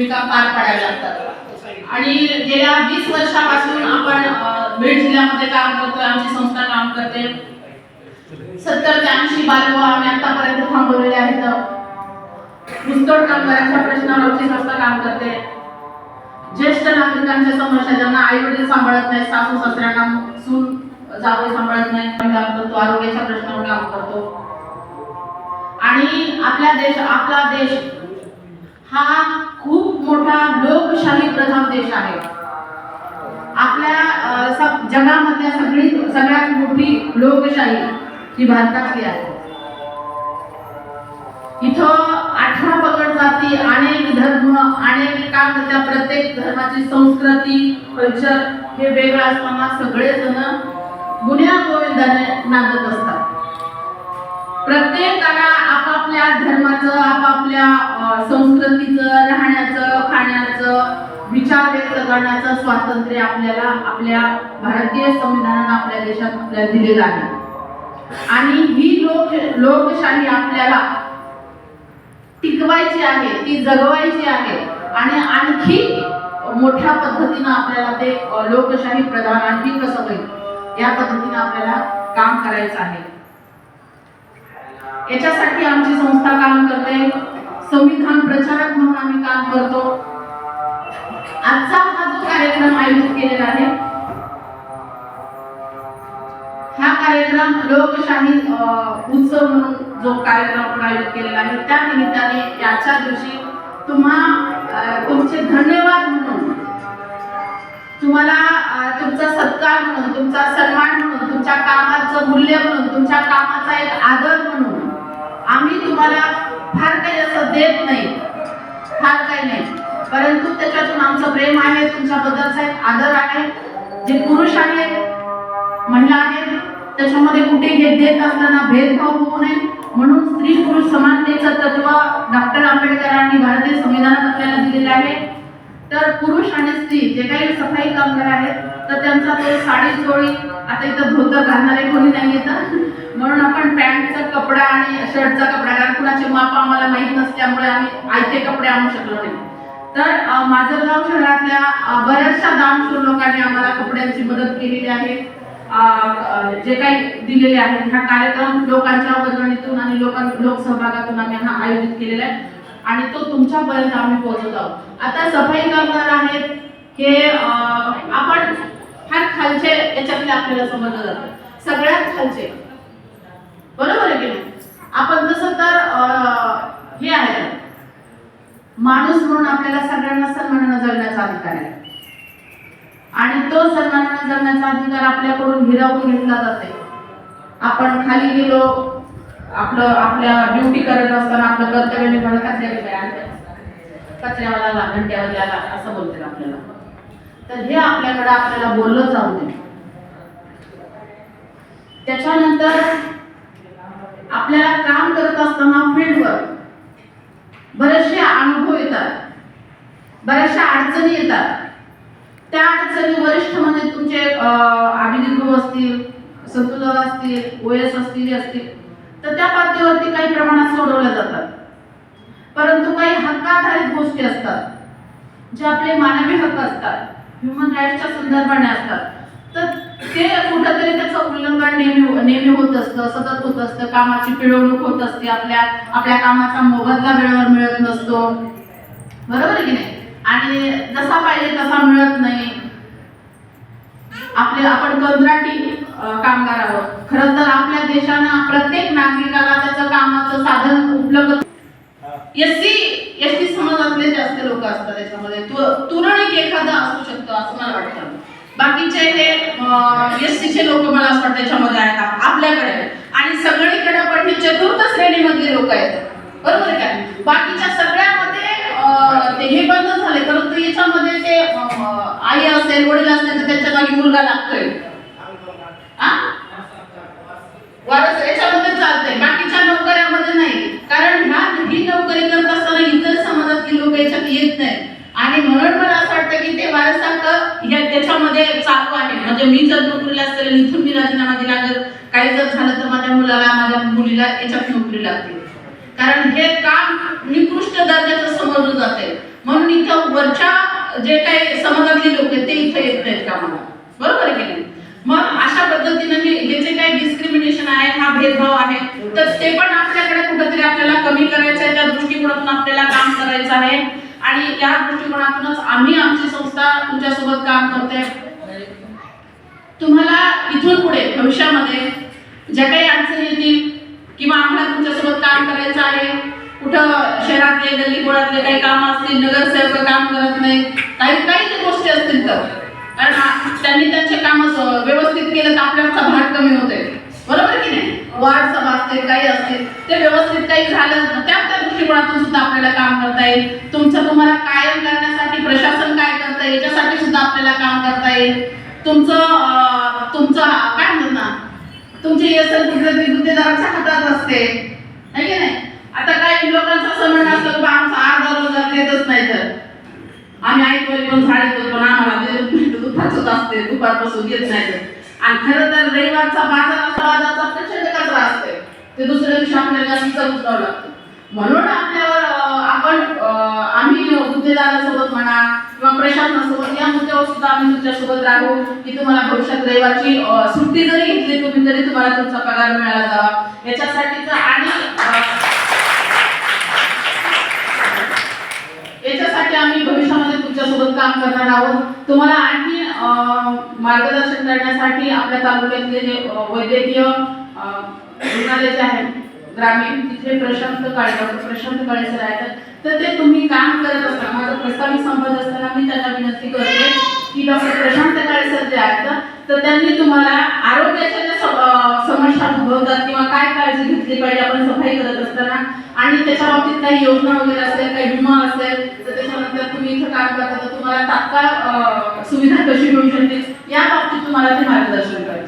भूमिका पार पाडाव्या लागतात. आणि गेल्या वीस वर्षापासून आपण बीड जिल्ह्यामध्ये काम करतोय आमची संस्था काम करते. सत्तर ते ऐंशी बालविवाह आम्ही आतापर्यंत थांबवलेले आहेत. पुस्तक कामगारांच्या प्रश्नावर आमची संस्था काम करते. ज्येष्ठ नागरिकांच्या समस्या ज्यांना आई वडील सांभाळत नाही सासू सासऱ्यांना सून जावे सांभाळत नाही काम करतो आरोग्याच्या प्रश्नावर काम करतो. आणि आपला देश आपला देश हा खूप मोठा लोकशाही प्रधान देश आहे. आपल्या अ, जगामधल्या सगळी सगळ्यात मोठी लोकशाही ही भारतातली आहे. इथं अठरा पगड जाती अनेक धर्म अनेक काम त्या प्रत्येक धर्माची संस्कृती कल्चर हे वेगळं असताना सगळेजण गुन्ह्या गोविंदाने नांदत असतात. प्रत्येकाला आपापल्या धर्माचं आपापल्या संस्कृतीचं राहण्याचं खाण्याचं विचार व्यक्त करण्याचं स्वातंत्र्य आपल्याला आपल्या भारतीय संविधानानं आपल्या देशात आपल्याला दिलेलं आहे. आणि ही लोक लोकशाही आपल्याला टिकवायची आहे ती जगवायची आहे आणि आणखी मोठ्या पद्धतीनं आपल्याला ते लोकशाही प्रधान आणखी कसं होईल? या पद्धतीनं आपल्याला काम करायचं आहे. याच्यासाठी आमची संस्था काम करते. संविधान प्रचारक म्हणून आम्ही काम करतो. आजचा हा जो कार्यक्रम आयोजित केलेला आहे हा कार्यक्रम लोकशाही उत्सव म्हणून जो कार्यक्रम आपण आयोजित केलेला आहे त्या निमित्ताने याच्या दिवशी तुम्हा तुमचे धन्यवाद म्हणून तुम्हाला तुमचा सत्कार म्हणून तुमचा सन्मान म्हणून तुमच्या कामाचं मूल्य म्हणून तुमच्या कामाचा एक आदर म्हणून आम्ही तुम्हाला फार काही असं देत नाही. फार काही नाही. परंतु त्याच्यातून आमचं प्रेम आहे तुमच्याबद्दलचा एक आदर आहे. जे पुरुष आहेत महिला आहेत त्याच्यामध्ये कुठे हे देत असताना भेदभाव होऊ नये. म्हणून स्त्री पुरुष समानतेचं तत्व डॉक्टर आंबेडकरांनी भारतीय संविधानात आपल्याला दिलेलं आहे. तर पुरुष आणि स्त्री जे काही सफाई कामगार आहेत तर त्यांचा तो साडी चोळी आता इथं धोतर घालणारे कोणी नाही येतं म्हणून आपण पॅन्टचा कपडा आणि शर्टचा कपडा कारण कुणाचे माप आम्हाला माहीत नसल्यामुळे आम्ही आयते कपडे आणू शकलो नाही. तर माझं शहरातल्या बऱ्याचशा दानशूर लोकांनी आम्हाला कपड्यांची मदत केलेली आहे. जे काही दिलेले आहेत हा कार्यक्रम लोकांच्या वर्गणीतून आणि लोकां लोकसहभागातून आम्ही हा आयोजित केलेला आहे. आणि तो तुमच्यापर्यंत आम्ही पोहोचवत आहोत. आता सफाई करणार आहेत हे आपण फार खालचे याच्यातले आपल्याला समजलं जातं सगळ्यात खालचे. बरोबर आहे की नाही? आपण तसं तर हे आहे माणूस म्हणून आपल्याला सगळ्यांना सन्मानानं जगण्याचा अधिकार आहे. आणि तो सन्मानानं जगण्याचा अधिकार आपल्याकडून हिरावून घेतला जाते. आपण खाली गेलो आपलं आपल्या ड्युटी करत असताना आपलं कर्तव्य निभावलं कचऱ्या कचऱ्यावाला घंट्यावाल्याला असं बोलतात आपल्याला. तर हे आपल्याकडे आपल्याला बोललं जाऊ नये त्याच्यानंतर आपल्याला काम करत असताना फील्डवर बरेचसे अनुभव येतात. बऱ्याचशा अडचणी येतात. त्या अडचणी वरिष्ठ म्हणजे तुमचे अं, असतील संतुदादा असतील ओएस असतील असतील तर त्या पातळीवरती काही प्रमाणात सोडवल्या जातात. परंतु काही हक्काधारित गोष्टी असतात जे आपले मानवी हक्क असतात. ह्युमन राईट्सच्या संदर्भाने असतात. तर ते कुठंतरी त्याचं उल्लंघन नेहमी नेहमी होत असतं सतत होत असतं कामाची पिळवणूक होत असते आपल्या आपल्या कामाचा मोबदला वेळेवर मिळत नसतो. बरोबर आहे की नाही? आणि जसा पाहिजे तसा मिळत नाही. आपले आपण कंत्राटी कामगार आहोत. खरं तर आपल्या देशानं प्रत्येक नागरिकाला त्याचं कामाचं साधन उपलब्ध एस एसटी एस टी समाजातले जास्त लोक असतात त्याच्यामध्ये. तुरण तुरळक एखादा असू शकतो असं मला वाटतं. बाकीचे हे एसटीचे लोक मला असं वाटतं त्याच्यामध्ये आहेत आपल्याकडे. आणि सगळीकडे पण हे चतुर्थ श्रेणीमधले लोक आहेत. बरोबर आहे बाकीच्या सगळ्यामध्ये ते हे बंद झाले परंतु याच्यामध्ये ते आई असेल वडील असेल तर त्याच्या जागी मुलगा लागतोय. आ? वारस याच्यामध्ये चालतंय बाकीच्या नोकऱ्यामध्ये नाही कारण ह्या ही नोकरी करत असताना इतर समाजातली लोक याच्यात येत नाहीत आणि म्हणून मला असं वाटतं की ते वारस हक्क ह्या त्याच्यामध्ये चालू आहे म्हणजे मी जर नोकरीला असेल आणि इथून मी राजीनामा दिला जर काही जर झालं तर माझ्या मुलाला माझ्या मुलीला याच्यात नोकरी लागते. कारण हे काम निकृष्ट दर्जाचं समजलं जाते म्हणून इथं वरच्या जे काही समाजातले लोक आहेत ते इथं येत नाहीत कामाला. बरोबर आहे की नाही? मग अशा पद्धतीनं हे जे काही डिस्क्रिमिनेशन आहे हा भेदभाव आहे तर ते पण आपल्याकडे कुठेतरी आपल्याला कमी करायचं आहे त्या दृष्टिकोनातून आपल्याला काम करायचं आहे. आणि या दृष्टिकोनातूनच आम्ही आमची संस्था तुमच्यासोबत काम करते तुम्हाला इथून पुढे भविष्यामध्ये ज्या काही अडचणी येतील किंवा आम्हाला तुमच्यासोबत काम करायचं आहे कुठं शहरातले गल्ली बोळातले काही काम असतील नगरसेवक काम करत नाही काही काही जे गोष्टी असतील तर. कारण त्यांनी त्यांचे काम व्यवस्थित केलं तर आपल्याचा भार कमी होते बरोबर की नाही? वार्ड सभा असतील काही असतील ते व्यवस्थित काही झालं तर त्या त्या दृष्टिकोनातून सुद्धा आपल्याला काम करता येईल. तुमचं तुम्हाला कायम करण्यासाठी प्रशासन काय करता येईल याच्यासाठी सुद्धा आपल्याला काम करता येईल. तुमचं तुमचं म्हणजे तुमची एसल कुठल्या गुत्तेदाराच्या हातात असते. नाही की नाही? आता काही लोकांचं असं म्हणणं असतं की आमचा अर्धा रोजगार देतच नाही तर. आम्ही ऐकतोय पण झाड पण आम्हाला ते दुपारच असते दुपारपासून येत नाही तर आणि खरं तर रविवारचा बाजार असा बाजारचा प्रचंड कचरा असते. ते दुसऱ्या दिवशी आपल्याला जास्तीचा उचलावं लागतं. म्हणून आपल्यावर आपण अं, म्हणा किंवा प्रशासनासोबत या मुद्द्यावर सुद्धा आम्ही तुमच्यासोबत राहू. की तुम्हाला भविष्यात रविवारची सुट्टी जरी घेतली तुम्ही तरी तुम्हाला तुमचा पगार मिळाला जावा. याच्यासाठीच आणि याच्यासाठी आम्ही भविष्यामध्ये तुमच्यासोबत काम करणार आहोत. तुम्हाला आणखी मार्गदर्शन करण्यासाठी आपल्या तालुक्यातले जे वैद्यकीय रुग्णालय जे आहेत ग्रामीण तिथले प्रशांत काळे डॉक्टर प्रशांत काळे सर आहेत. तर ते तुम्ही काम करत असताना माझा प्रस्तावित संपत असताना मी त्यांना विनंती करते की डॉक्टर प्रशांत काळे सर जे आहेत तर त्यांनी तुम्हाला आरोग्याच्या ज्या समस्या उद्भवतात किंवा काय काळजी घेतली पाहिजे आपण सफाई करत असताना आणि त्याच्या बाबतीत काही योजना वगैरे असेल काही विमा असेल तर त्याच्यानंतर तुम्ही इथं काम करता तर तुम्हाला तात्काळ सुविधा कशी मिळू शकते या बाबतीत तुम्हाला ते मार्गदर्शन करेल